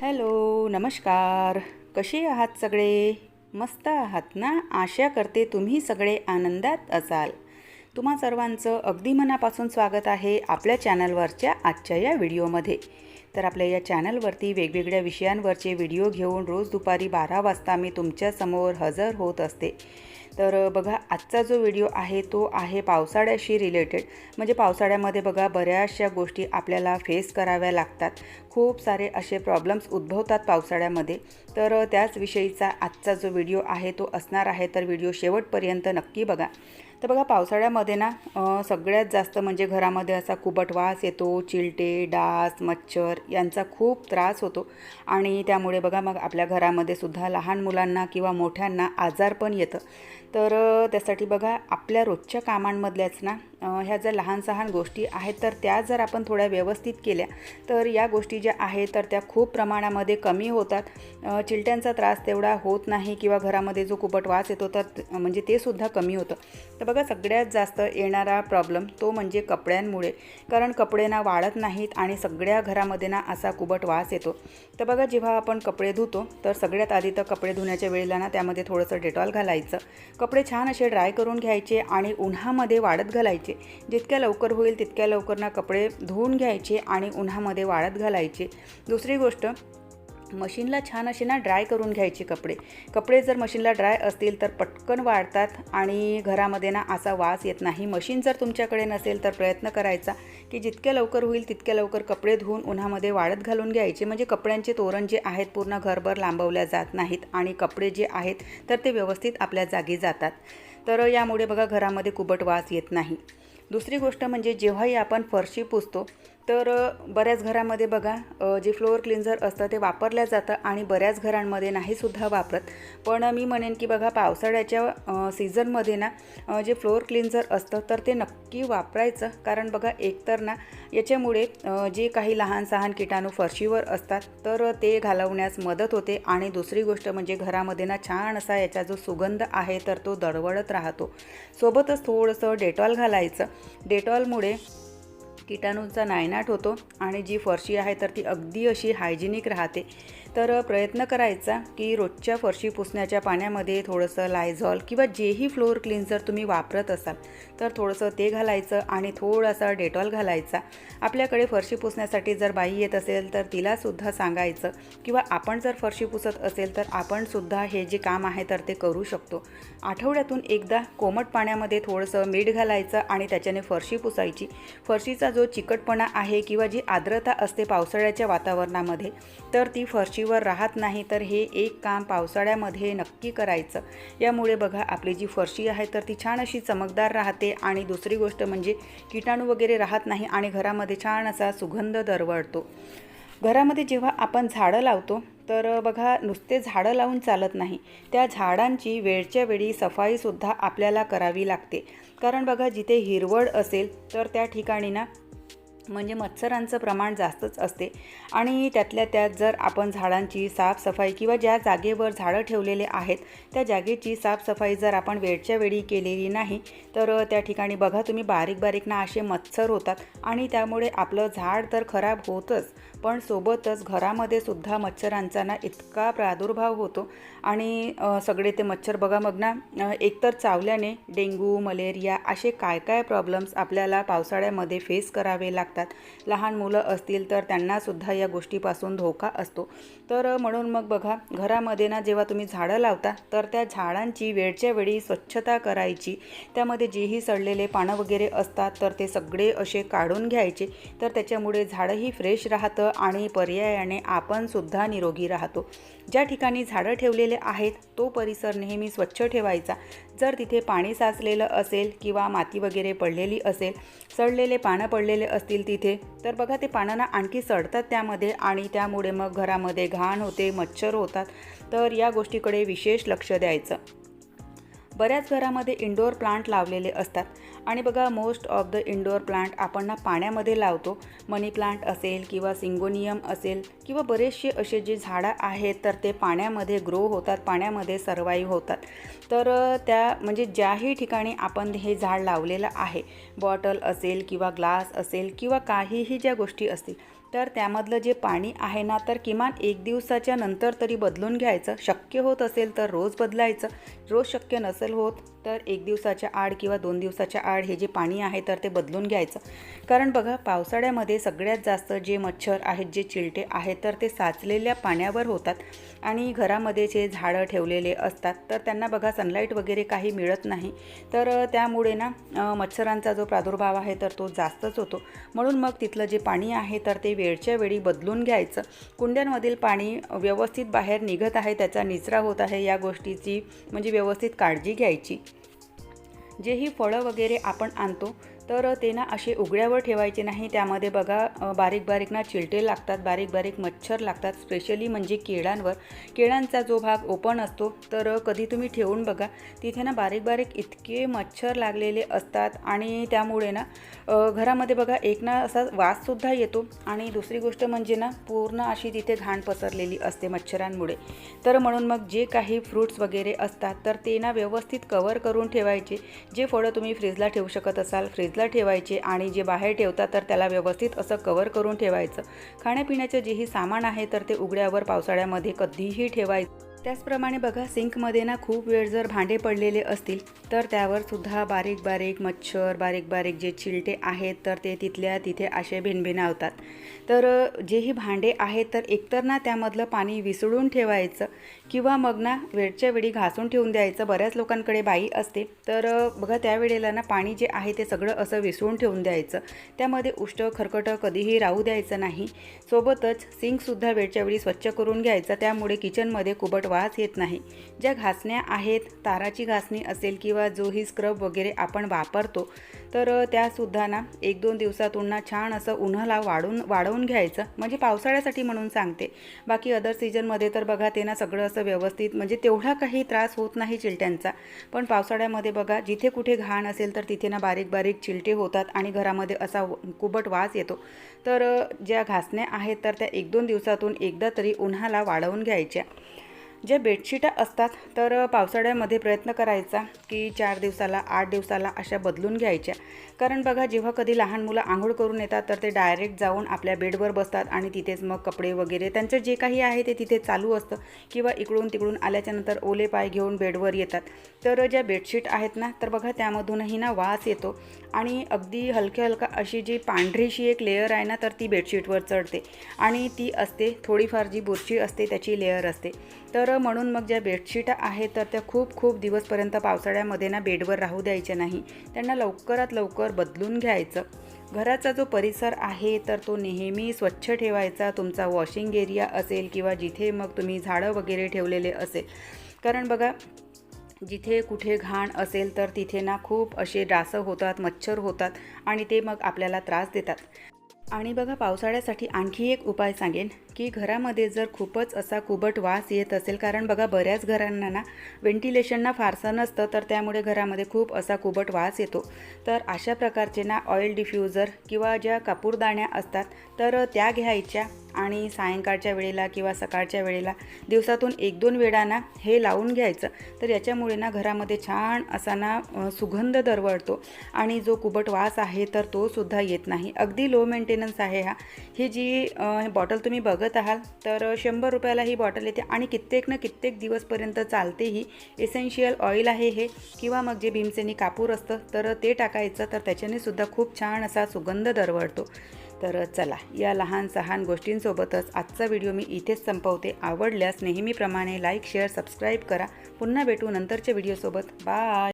Hello नमस्कार. कसे आहात सगळे? मस्त आहात ना? आशा करते तुम्ही सगळे आनंदात असाल. तुम्हा सर्वांचं अगदी मनापासून स्वागत आहे आपल्या चॅनलवरच्या आजच्या या व्हिडिओमध्ये. तर आपल्या या चॅनलवरती वेगवेगळ्या विषयांवरचे व्हिडिओ घेऊन रोज दुपारी बारा वाजता मी तुमच्यासमोर हजर होत असते. तर बघा आजचा जो व्हिडिओ आहे तो आहे पावसाळ्याशी रिलेटेड म्हणजे पावसाळ्यामध्ये बघा बऱ्याचशा गोष्टी आपल्याला फेस कराव्या लागतात. खूप सारे असे प्रॉब्लेम्स उद्भवतात पावसाळ्यामध्ये. तर त्याच विषयीचा आजचा जो व्हिडिओ आहे तो असणार आहे. तर व्हिडिओ शेवटपर्यंत नक्की बघा. तर बघा पावसाळ्यामध्ये ना सगळ्यात जास्त म्हणजे घरामध्ये असा कुबट वास येतो. चिलटे डास मच्छर यांचा खूप त्रास होतो. आणि त्यामुळे बघा मग आपल्या घरामध्ये सुद्धा लहान मुलांना किंवा मोठ्यांना आजार पण येतं. तर त्यासाठी बघा आपल्या रोजच्या कामांमधल्याच ना ह्या ज्या लहान सहान गोष्टी आहेत तर त्या जर आपण थोड्या व्यवस्थित केल्या तर या गोष्टी ज्या आहेत तर त्या खूप प्रमाणामध्ये कमी होतात. चिलट्यांचा त्रास तेवढा होत नाही किंवा घरामध्ये जो कुबट वास येतो तर म्हणजे ते सुद्धा कमी होतं. तर बघा सगळ्यात जास्त येणारा प्रॉब्लेम तो म्हणजे कपड्यांमुळे. कारण कपडे ना वाळत नाहीत आणि सगळ्या घरामध्ये ना असा कुबट वास येतो. तर बघा जेव्हा आपण कपडे धुतो तर सगळ्यात आधी तर कपडे धुण्याच्या वेळेला ना त्यामध्ये थोडंसं डेटॉल घालायचं. कपडे छान असे ड्राय करून घ्यायचे आणि उन्हामध्ये वाढत घालायचे. जितक्या लवकर होईल तितक्या लवकर ना कपडे धुवून घ्यायचे आणि उन्हामध्ये वाळत घालायचे. दुसरी गोष्ट मशीनला छान असे ना ड्राय करून घ्यायचे कपडे. कपडे जर मशीनला ड्राय असतील तर पटकन वाळतात आणि घरामध्ये ना असा वास येत नाही. मशीन जर तुमच्याकडे नसेल तर प्रयत्न करायचा की जितक्या लवकर होईल तितक्या लवकर कपडे धुवून उन्हामध्ये वाळत घालून घ्यायचे. म्हणजे कपड्यांचे तोरण जे आहेत पूर्ण घरभर लांबवल्या जात नाहीत आणि कपडे जे आहेत तर ते व्यवस्थित आपल्या जागी जातात. तर यामुळे बघा घरामध्ये कुबट वास येत नाही. दुसरी गोष्ट म्हणजे जेव्हाही आपण फरशी पुसतो तर बऱ्याच घरामध्ये बघा जे फ्लोअर क्लिन्झर असतं ते वापरल्या जातं आणि बऱ्याच घरांमध्ये नाहीसुद्धा वापरत. पण मी म्हणेन की बघा पावसाळ्याच्या सीझनमध्ये ना जे फ्लोअर क्लिन्झर असतं तर ते नक्की वापरायचं. कारण बघा एकतर ना याच्यामुळे जे काही लहान सहान किटाणू फरशीवर असतात तर ते घालवण्यास मदत होते. आणि दुसरी गोष्ट म्हणजे घरामध्ये ना छान असा याचा जो सुगंध आहे तर तो दडवळत राहतो. सोबतच थोडंसं डेटॉल घालायचं. डेटॉलमुळे किटाणूंचा नायनाट होतो आणि जी फरशी आहे तर ती अगदी अशी हायजिनिक राहते. तर प्रयत्न करायचा की रोजच्या फरशी पुसण्याच्या पाण्यामध्ये थोडंसं लायझॉल किंवा जेही फ्लोअर क्लिन्झर तुम्ही वापरत असाल तर थोडंसं ते घालायचं आणि थोडासा डेटॉल घालायचा. आपल्याकडे फरशी पुसण्यासाठी जर बाई येत असेल तर तिलासुद्धा सांगायचं किंवा आपण जर फरशी पुसत असेल तर आपणसुद्धा हे जे काम आहे तर ते करू शकतो. आठवड्यातून एकदा कोमट पाण्यामध्ये थोडंसं मीठ घालायचं आणि त्याच्याने फरशी पुसायची. फरशीचा जो चिकटपणा आहे किंवा जी आर्द्रता असते पावसाळ्याच्या वातावरणामध्ये तर ती फरशी जमिनीवर राहत नाही तर हे एक काम पावसाळ्यामध्ये नक्की करायचं. यामुळे बघा आपली जी फरशी आहे तर ती छान अशी चमकदार राहते. आणि दुसरी गोष्ट म्हणजे किटाणू वगैरे राहत नाही आणि घरामध्ये छान असा सुगंध दरवळतो. घरामध्ये जेव्हा आपण झाडं लावतो तर बघा नुसते झाडं लावून चालत नाही. त्या झाडांची वेळच्या वेळी सफाईसुद्धा आपल्याला करावी लागते. कारण बघा जिथे हिरवळ असेल तर त्या ठिकाणी ना म्हणजे मच्छरांचं प्रमाण जास्तच असते. आणि त्यातल्या त्यात जर आपण झाडांची साफसफाई किंवा ज्या जागेवर झाडं ठेवलेले आहेत त्या जागेची साफसफाई जर आपण वेळच्या वेळी केलेली नाही तर त्या ठिकाणी बघा तुम्ही बारीक बारीक ना असे मच्छर होतात आणि त्यामुळे आपलं झाड तर खराब होतच पण सोबतच घरामध्ये सुद्धा मच्छरांचा ना इतका प्रादुर्भाव होतो. आणि सगळे ते मच्छर बघा मग ना एकतर चावल्याने डेंग्यू मलेरिया असे काय काय प्रॉब्लेम्स आपल्याला पावसाळ्यामध्ये फेस करावे लागतात लागतात लहान मुलं असतील तर त्यांनासुद्धा या गोष्टीपासून धोका असतो. तर म्हणून मग बघा घरामध्ये ना जेव्हा तुम्ही झाडं लावता तर त्या झाडांची वेळच्या वेळी स्वच्छता करायची. त्यामध्ये जेही सडलेले पानं वगैरे असतात तर ते सगळे असे काढून घ्यायचे. तर त्याच्यामुळे झाडंही फ्रेश राहतं आणि पर्यायाने आपणसुद्धा निरोगी राहतो. ज्या ठिकाणी झाडं ठेवलेले आहेत तो परिसर नेहमी स्वच्छ ठेवायचा. जर तिथे पाणी साचलेलं असेल किंवा माती वगैरे पडलेली असेल सडलेले पानं पडलेले असतील तिथे. तर बघा ते पानांना आणखी सडतात त्यामध्ये आणि त्यामुळे मग घरामध्ये घाण होते मच्छर होतात. तर या गोष्टीकडे विशेष लक्ष द्यायचं. बऱ्याच घरामध्ये इंडोर प्लांट लावलेले असतात. आणि बघा most of the indoor plant आपण ना पाण्यामध्ये लावतो. मनी प्लांट असेल किंवा सिंगोनियम असेल किंवा बरेचसे असे जे झाडं आहेत तर ते पाण्यामध्ये ग्रो होतात पाण्यामध्ये सर्वाईव्ह होतात. तर त्या म्हणजे ज्याही ठिकाणी आपण हे झाड लावलेलं आहे बॉटल असेल किंवा ग्लास असेल किंवा काहीही ज्या गोष्टी असतील तर त्यामधलं जे पाणी आहे ना तर किमान एक दिवसाच्या नंतर तरी बदलून घ्यायचं. शक्य होत असेल तर रोज बदलायचं. रोज शक्य नसेल होत तर एक दिवसाच्या आड किंवा दोन दिवसाच्या आड हे जे पाणी आहे तर ते बदलून घ्यायचं. कारण बघा पावसाळ्यामध्ये सगळ्यात जास्त जे मच्छर आहेत जे चिलटे आहेत तर ते साचलेल्या पाण्यावर होतात आणि घरामध्ये जे झाडं ठेवलेले असतात तर त्यांना बघा सनलाईट वगैरे काही मिळत नाही. तर त्यामुळे ना मच्छरांचा जो प्रादुर्भाव आहे तर तो जास्तच होतो. म्हणून मग तिथलं जे पाणी आहे तर ते वेळच्या वेळी बदलून घ्यायचं. कुंड्यांमधील पाणी व्यवस्थित बाहेर निघत आहे त्याचा निचरा होत आहे या गोष्टीची म्हणजे व्यवस्थित काळजी घ्यायची. जेही फळं वगैरे आपण आणतो तर ते ना असे उघड्यावर ठेवायचे नाही. त्यामध्ये बघा बारीक बारीक ना चिलटे लागतात बारीक बारीक मच्छर लागतात स्पेशली म्हणजे केळांवर. केळांचा जो भाग ओपन असतो तर कधी तुम्ही ठेवून बघा तिथे ना बारीक बारीक इतके मच्छर लागलेले असतात आणि त्यामुळे ना घरामध्ये बघा एक ना असा वाससुद्धा येतो. आणि दुसरी गोष्ट म्हणजे ना पूर्ण अशी तिथे घाण पसरलेली असते मच्छरांमुळे. तर म्हणून मग जे काही फ्रूट्स वगैरे असतात तर ते ना व्यवस्थित कवर करून ठेवायचे. जे फळं तुम्ही फ्रीजला ठेवू शकत असाल फ्रीज फ्रीजला ठेवायचे आणि जे बाहेर ठेवतात तर त्याला व्यवस्थित असं कवर करून ठेवायचं. खाण्यापिण्याचं जेही सामान आहे तर ते उघड्यावर पावसाळ्यामध्ये कधीही ठेवायचं. त्याचप्रमाणे बघा सिंकमध्ये ना खूप वेळ जर भांडे पडलेले असतील तर त्यावर सुद्धा बारीक बारीक मच्छर बारीक बारीक जे चिलटे आहेत तर ते तिथल्या तिथे असे भिनभिनावतात. तर जेही भांडे आहेत तर एकतर ना त्यामधलं पाणी विसळून ठेवायचं किंवा मग ना वेळच्या वेळी घासून ठेवून द्यायचं. बऱ्याच लोकांकडे बाई असते तर बघा त्यावेळेला ना पाणी जे आहे ते सगळं असं विसळून ठेवून द्यायचं. त्यामध्ये उष्ट खरकटं कधीही राहू द्यायचं नाही. सोबतच सिंकसुद्धा वेळच्या वेळी स्वच्छ करून घ्यायचं. त्यामुळे किचनमध्ये कुबट वास येत नाही. ज्या घासण्या आहेत ताराची घासणी असेल किंवा जोही स्क्रब वगैरे आपण वापरतो तर त्यासुद्धा ना एक दोन दिवसातून ना छान असं उन्हाला वाढून वाढवून घ्यायचं. म्हणजे पावसाळ्यासाठी म्हणून सांगते. बाकी अदर सीजनमध्ये तर बघा ते ना सगळं असं व्यवस्थित म्हणजे तेवढा काही त्रास होत नाही चिलट्यांचा. पण पावसाळ्यामध्ये बघा जिथे कुठे घाण असेल तर तिथे ना बारीक बारीक चिलटे होतात आणि घरामध्ये असा कुबट वास येतो. तर ज्या घासण्या आहेत तर त्या एक दोन दिवसातून एकदा तरी उन्हाला वाढवून घ्यायच्या. ज्या बेडशीटा असतात तर पावसाळ्यामध्ये प्रयत्न करायचा की चार दिवसाला आठ दिवसाला अशा बदलून घ्यायच्या. कारण बघा जेव्हा कधी लहान मुलं आंघोळ करून येतात तर ते डायरेक्ट जाऊन आपल्या बेडवर बसतात आणि तिथेच मग कपडे वगैरे त्यांचं जे काही आहे ते तिथे चालू असतं. किंवा इकडून तिकडून आल्याच्यानंतर ओले पाय घेऊन बेडवर येतात. तर ज्या बेडशीट आहेत ना तर बघा त्यामधूनही ना वास येतो. आणि अगदी हलक्या हलका अशी जी पांढरीशी एक लेअर आहे ना तर ती बेडशीटवर चढते. आणि ती असते थोडीफार जी बुरशी असते त्याची लेअर असते. तर म्हणून मग ज्या बेडशीट आहेत तर त्या खूप खूप दिवसपर्यंत पावसाळ्यामध्ये ना बेडवर राहू द्यायच्या नाही. त्यांना लवकरात लवकर बदलून घ्यायचं. घराचा जो परिसर आहे तर तो नेहमी स्वच्छ ठेवायचा. तुमचा वॉशिंग एरिया असेल किंवा जिथे मग तुम्ही झाडं वगैरे ठेवलेले असेल. कारण बघा जिथे कुठे घाण असेल तर तिथे ना खूप असे डासं होतात मच्छर होतात आणि ते मग आपल्याला त्रास देतात. आणि बघा पावसाळ्यासाठी आणखी एक उपाय सांगेन की घरामध्ये जर खूपच असा कुबट वास येत असेल कारण बघा बऱ्याच घरांना ना व्हेंटिलेशनना फारसं नसतं तर त्यामुळे घरामध्ये खूप असा कुबट वास येतो. तर अशा प्रकारचे ना ऑइल डिफ्युजर किंवा ज्या कापूरदाण्या असतात तर त्या घ्यायच्या. आणि सायंकाळच्या वेळेला किंवा सकाळच्या वेळेला दिवसातून एक दोन वेळा ना हे लावून घ्यायचं. तर याच्यामुळे ना घरामध्ये छान असा ना सुगंध दरवळतो आणि जो कुबट वास आहे तर तो सुद्धा येत नाही. अगदी लो मेंटेनन्स आहे हा. ही जी बॉटल तुम्ही बघत आहात तर शंभर रुपयाला ही बॉटल येते आणि कित्येक ना कित्येक दिवसपर्यंत चालते ही. एसेन्शियल ऑइल आहे हे. किंवा मग जे भीमसेनी कापूर असतं तर ते टाकायचं तर त्याच्याने सुद्धा खूप छान असा सुगंध दरवळतो. तर चला या लहान सहान गोष्टींसोबतच आजचा व्हिडिओ मी इथेच संपवते. आवडल्यास नेहमीप्रमाणे लाईक शेअर सबस्क्राईब करा. पुन्हा भेटू नंतरच्या व्हिडिओसोबत. बाय